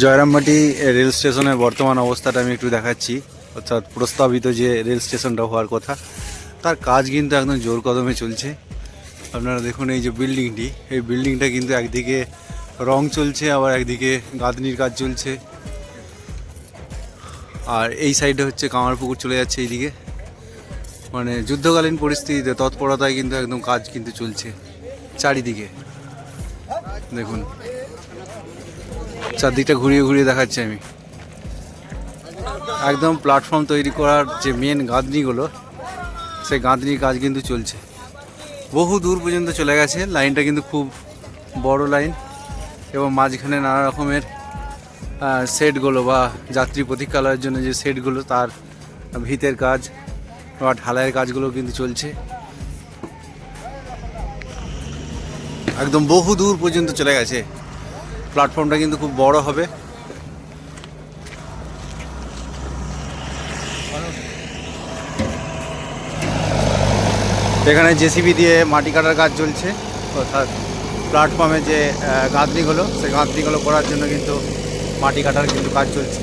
Jayrambati rail স্টেশনের বর্তমান অবস্থাটা আমি একটু দেখাচ্ছি। অর্থাৎ প্রস্তাবিত যে রেল স্টেশনটা হওয়ার কথা, তার কাজ কিন্তু একদম জোর কদমে চলছে। আপনারা দেখুন এই যে বিল্ডিংটি, এই বিল্ডিংটা কিন্তু একদিকে রং চলছে, আবার একদিকে গাঁথনির কাজ চলছে। আর এই সাইডে হচ্ছে কামারপুকুর চলে যাচ্ছে এইদিকে। মানে যুদ্ধকালীন পরিস্থিতিতে তৎপরতায় কিন্তু একদম কাজ কিন্তু চলছে চারিদিকে। দেখুন। চারদিকটা ঘুরিয়ে ঘুরিয়ে দেখাচ্ছি আমি। একদম প্ল্যাটফর্ম তৈরি করার যে মেন গাঁদনিগুলো সেই গাঁদনির কাজ কিন্তু চলছে। বহু দূর পর্যন্ত চলে গেছে। লাইনটা কিন্তু খুব বড় লাইন এবং মাঝখানে নানা রকমের সেটগুলো বা যাত্রী প্রতীক্ষালয়ের জন্য যে সেটগুলো তার ভিতের কাজ বা ঢালাইয়ের কাজগুলো কিন্তু চলছে। একদম বহু দূর পর্যন্ত চলে গেছে। প্ল্যাটফর্মটা কিন্তু খুব বড় হবে। এখানে জেসিবি দিয়ে মাটি কাটার কাজ চলছে। অর্থাৎ প্ল্যাটফর্মে যে গাঁথনিগুলো, সেই গাঁথনিগুলো করার জন্য কিন্তু মাটি কাটার কিন্তু কাজ চলছে।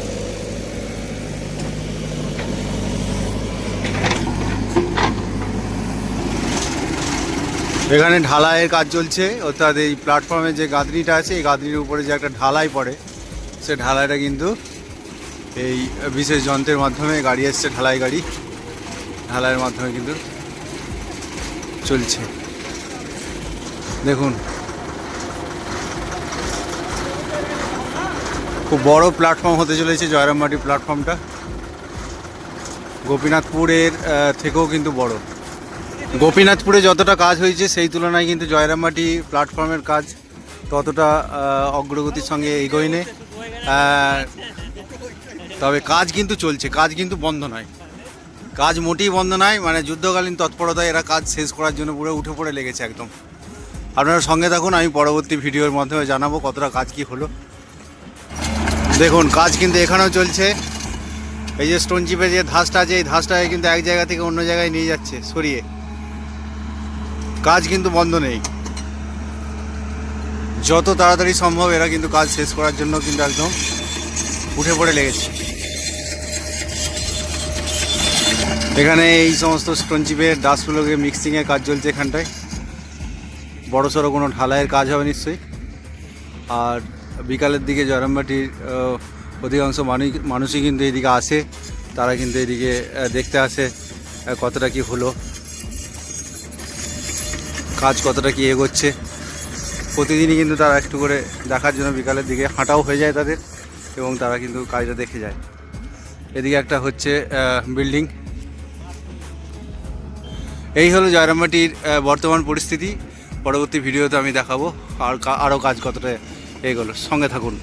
এখানে ঢালাইয়ের কাজ চলছে। অর্থাৎ এই প্ল্যাটফর্মে যে গাদরিটা আছে, এই গাদরির উপরে যে একটা ঢালাই পড়ে, সে ঢালাইটা কিন্তু এই বিশেষ যন্ত্রের মাধ্যমে গাড়ি এসছে, ঢালাই গাড়ি। ঢালাইয়ের মাধ্যমে কিন্তু চলছে। দেখুন। খুব বড় প্ল্যাটফর্ম হতে চলেছে জয়রামবাটি প্ল্যাটফর্মটা গোপীনাথপুরের থেকেও কিন্তু বড়। গোপীনাথপুরে যতটা কাজ হয়েছে সেই তুলনায় কিন্তু জয়রামবাটি প্ল্যাটফর্মের কাজ ততটা অগ্রগতির সঙ্গে এগোয়নি আহ, তবে কাজ কিন্তু চলছে কাজ কিন্তু বন্ধ নয়। কাজ মোটেই বন্ধ নয় মানে যুদ্ধকালীন তৎপরতায় এরা কাজ শেষ করার জন্য পুরো উঠে পড়ে লেগেছে একদম। আপনারা সঙ্গে থাকুন আমি পরবর্তী ভিডিওর মাধ্যমে জানাব কতটা কাজ কি হলো। দেখুন কাজ কিন্তু এখানেও চলছে। এই যে স্টোন চিপে যে ধাসটা আছে এই ধাসটাকে কিন্তু এক জায়গা থেকে অন্য জায়গায় নিয়ে যাচ্ছে সরিয়ে। কাজ কিন্তু বন্ধ নেই। যত তাড়াতাড়ি সম্ভব এরা কিন্তু কাজ শেষ করার জন্য কিন্তু একদম উঠে পড়ে লেগেছে। এখানে এই সমস্ত স্টোন চিপের ডাস্টগুলোকে মিক্সিংয়ের কাজ চলছে এখানটায়। বড় সড়ো কোনো ঢালাইয়ের কাজ হবে নিশ্চয়ই। আর বিকালের দিকে জয়রামবাটির অধিকাংশ মানুষ, মানুষই কিন্তু এদিকে আসে। তারা কিন্তু এদিকে দেখতে আসে কতটা কি হলো। কাজ কতটা কী এগোচ্ছে। প্রতিদিনই কিন্তু তারা একটু করে দেখার জন্য বিকালের দিকে হাঁটাও হয়ে যায় তাদের এবং তারা কিন্তু কাজটা দেখে যায়। এদিকে একটা হচ্ছে বিল্ডিং। এই হলো জয়রামবাটির বর্তমান পরিস্থিতি। পরবর্তী ভিডিওতে আমি দেখাবো আর আরও কাজ কতটা এগোলো। সঙ্গে থাকুন।